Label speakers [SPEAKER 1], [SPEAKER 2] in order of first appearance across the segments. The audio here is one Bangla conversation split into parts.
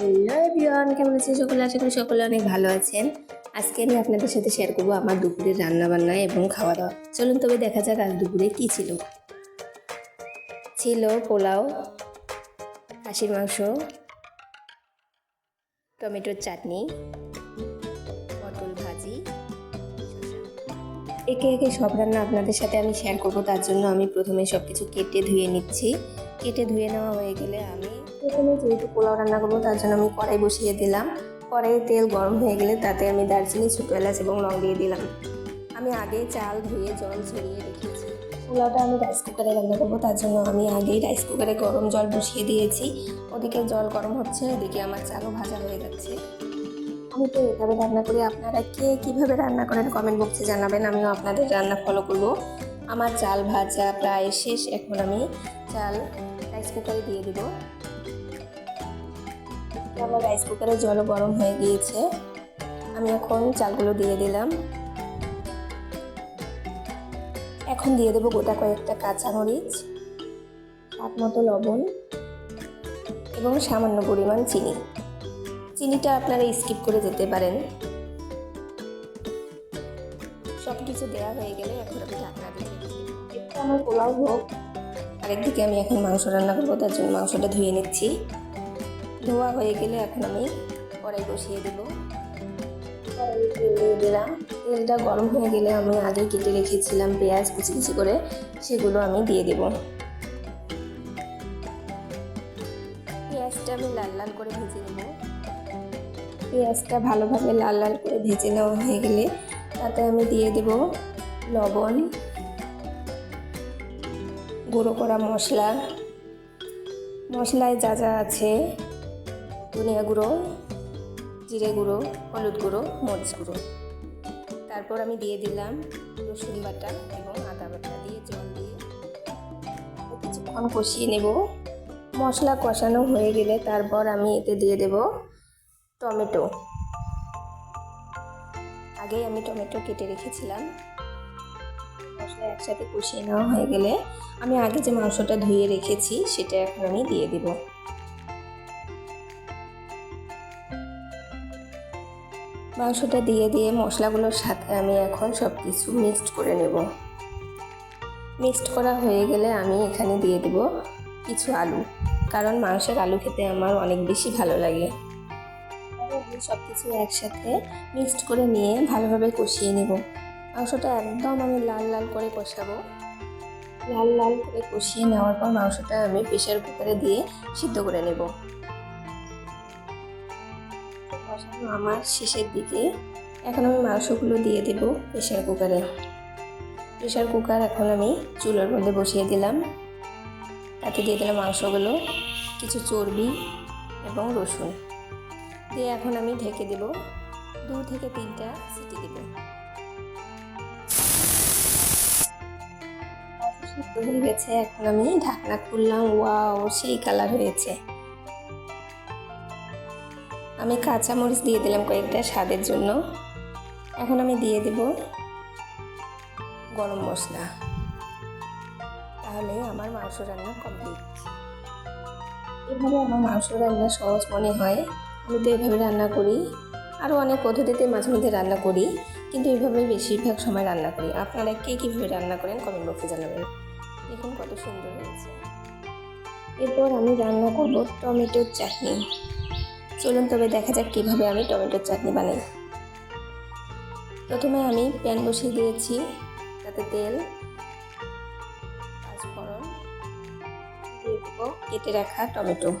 [SPEAKER 1] হ্যালো এভরিওয়ান, কেমন আছেন সকলে? আশা করি সকলে অনেক ভালো আছেন। আজকে আমি আপনাদের সাথে শেয়ার করব আমার দুপুরের রান্নাবান্না এবং খাওয়া দাওয়া চলুন তবে দেখা যাক আজ দুপুরে কী ছিল। ছিল পোলাও, খাসির মাংস, টমেটোর চাটনি একে একে সব রান্না আপনাদের সাথে আমি শেয়ার করব, তার জন্য আমি প্রথমে সব কিছু কেটে ধুয়ে নিচ্ছি। কেটে ধুয়ে নেওয়া হয়ে গেলে আমি প্রথমে যেহেতু পোলাও রান্না করব, তার জন্য আমি কড়াই বসিয়ে দিলাম। কড়াইয়ে তেল গরম হয়ে গেলে তাতে আমি দারচিনি, ছোটো এলাচ এবং লং দিয়ে দিলাম। আমি আগে চাল ধুয়ে জল ছড়িয়ে রেখেছি। পোলাওটা আমি রাইস কুকারে রান্না করব, তার জন্য আমি আগেই রাইস কুকারে গরম জল বসিয়ে দিয়েছি। ওদিকে জল গরম হচ্ছে, ওদিকে আমার চালও ভাজা হয়ে যাচ্ছে। আমি তো এভাবে রান্না করি আপনারা কে কীভাবে রান্না করেন কমেন্ট বক্সে জানাবেন, আমিও আপনাদের রান্না ফলো করব। আমার চাল ভাজা প্রায় শেষ, এখন আমি চাল রাইস কুকারে দিয়ে দেবো। আমার রাইস কুকারে জলও গরম হয়ে গিয়েছে। আমি এখন চালগুলো দিয়ে দিলাম। এখন দিয়ে দেবো গোটা কয়েকটা কাঁচামরিচ স্বাদ মতো লবণ এবং সামান্য পরিমাণ চিনি। চিনিটা আপনারা স্কিপ করে যেতে পারেন। সব কিছু দেওয়া হয়ে গেলে এখন আমি ঢাকনা দিয়ে একটু আমার পোলাও হোক। আরেকদিকে আমি এখন মাংস রান্না করব তার জন্য মাংসটা ধুয়ে নিচ্ছি। ধোয়া হয়ে গেলে এখন আমি কড়াই বসিয়ে দেব। কড়াই তেল দিয়ে দিলাম। তেলটা গরম হয়ে গেলে আমি আগে কেটে রেখেছিলাম পেঁয়াজ কুচি কুচি করে সেগুলো আমি দিয়ে দেব। লাল করে ভেজে নেব। পেঁয়াজটা ভালোভাবে লাল লাল করে ভেজে নেওয়া হয়ে গেলে তাতে আমি দিয়ে দেব লবণ, গুঁড়ো করা মশলা। মশলায় যা যা আছে, ধনিয়া গুঁড়ো, জিরে গুঁড়ো, হলুদ গুঁড়ো, মরিচ গুঁড়ো। তারপর আমি দিয়ে দিলাম রসুন বাটা এবং আদা বাটা দিয়ে জল দিয়ে কিছুক্ষণ কষিয়ে নেব। মশলা কষানো হয়ে গেলে তারপর আমি এতে দিয়ে দেব টমেটো। আগেই আমি টমেটো কেটে রেখেছিলাম। মশলা একসাথে কষিয়ে নেওয়া হয়ে গেলে আমি আগে যে মাংসটা ধুয়ে রেখেছি সেটা এখন আমি দিয়ে দেব। মাংসটা দিয়ে দিয়ে মশলাগুলোর সাথে আমি এখন সব কিছু মিক্সড করে নেব। মিক্সড করা হয়ে গেলে আমি এখানে দিয়ে দেব কিছু আলু, কারণ মাংসের আলু খেতে আমার অনেক বেশি ভালো লাগে। সব কিছু একসাথে মিক্সড করে নিয়ে ভালোভাবে কষিয়ে নেব। মাংসটা একদম আমি লাল লাল করে কষাবো। লাল লাল করে কষিয়ে নেওয়ার পর মাংসটা আমি প্রেশার কুকারে দিয়ে সিদ্ধ করে নেব। কষানো আমার শেষের দিকে। এখন আমি মাংসগুলো দিয়ে দেব প্রেশার কুকারে। প্রেশার কুকার এখন আমি চুলোর মধ্যে বসিয়ে দিলাম। তাতে দিয়ে দিলাম মাংসগুলো, কিছু চর্বি এবং রসুন। দিয়ে এখন আমি ঢেকে দেব দু থেকে তিনটা সিটি দেব হয়ে গেছে, এখন আমি ঢাকনা খুললাম। ওয়াও, সেই কালার হয়েছে। আমি কাঁচামরিচ দিয়ে দিলাম কয়েকটা স্বাদের জন্য। এখন আমি দিয়ে দেব গরম মশলা। তাহলে আমার মাংস রান্না কমপ্লিট এভাবে আমার মাংস রান্না সহজ মনে হয়। আমি তো এভাবে রান্না করি। আরও অনেক পদ্ধতিতে মাঝে মধ্যে রান্না করি। কিন্তু এইভাবে বেশিরভাগ সময় রান্না করি। আপনারা কে কীভাবে রান্না করেন কমেন্ট বক্সে জানাবেন। দেখুন কত সুন্দর হয়েছে। এরপর আমি রান্না করব টমেটোর চাটনি। চলুন তবে দেখা যাক কীভাবে আমি টমেটোর চাটনি বানাই। প্রথমে আমি প্যান বসিয়ে দিয়েছি। তাতে তেল কেটে রাখা টমেটো।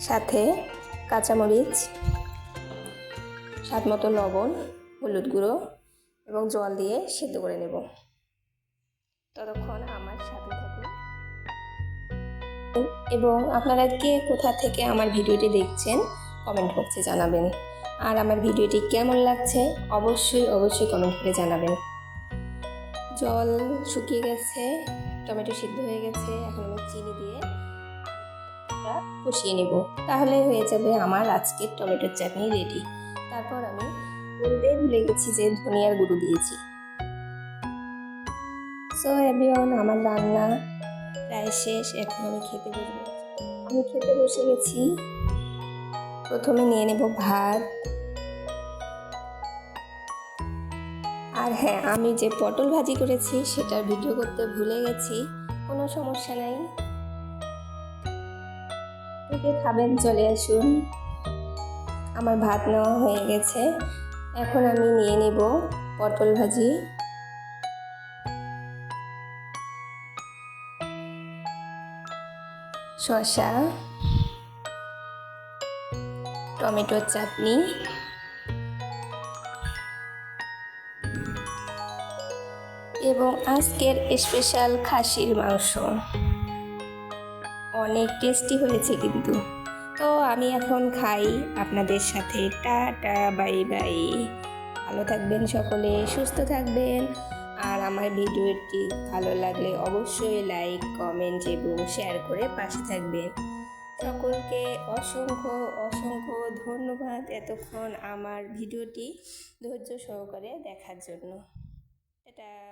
[SPEAKER 1] সাথে কাঁচামরিচ, স্বাদ মতো লবণ, হলুদ গুঁড়ো এবং জল দিয়ে সেদ্ধ করে নেব। ততক্ষণ আমার সাথে থাকুন। এবং আপনারা কে কোথা থেকে আমার ভিডিওটি দেখছেন, কমেন্ট বক্সে জানাবেন। আর আমার ভিডিওটি কেমন লাগছে, অবশ্যই অবশ্যই কমেন্ট করে জানাবেন। জল শুকিয়ে গেছে, টমেটো সিদ্ধ হয়ে গেছে, এখন আমি চিনি দিয়ে কষিয়ে নেব। তাহলে হয়ে যাবে আমার আজকের টমেটোর চাটনি রেডি তারপর আমি বলতে ভুলে গেছি যে ধনিয়ার গুঁড়ো দিয়েছি। সো এভরিওয়ান আমার রান্না প্রায় শেষ, এখন আমি খেতে বসবো। আমি খেতে বসে গেছি। প্রথমে নিয়ে নেব ভাত। আর হ্যাঁ আমি যে পটল ভাজি করেছি সেটার ভিডিও করতে ভুলে গেছি। কোনো সমস্যা নাই। কে খাবেন, চলে আসুন। আমার ভাত নেওয়া হয়ে গেছে। এখন আমি নিয়ে নেব পটল ভাজি। শসা, টমেটোর চাটনি। এবং আজকের স্পেশাল খাসির মাংস। অনেক টেস্টি হয়েছে কিন্তু। তো আমি এখন খাই আপনাদের সাথে। টাটা, বাই বাই। ভালো থাকবেন সকলে, সুস্থ থাকবেন। আর আমার ভিডিওটি ভালো লাগলে অবশ্যই লাইক, কমেন্ট এবং শেয়ার করে পাশে থাকবেন। সকলকে অসংখ্য অসংখ্য ধন্যবাদ এতক্ষণ আমার ভিডিওটি ধৈর্য সহকারে দেখার জন্য। এটা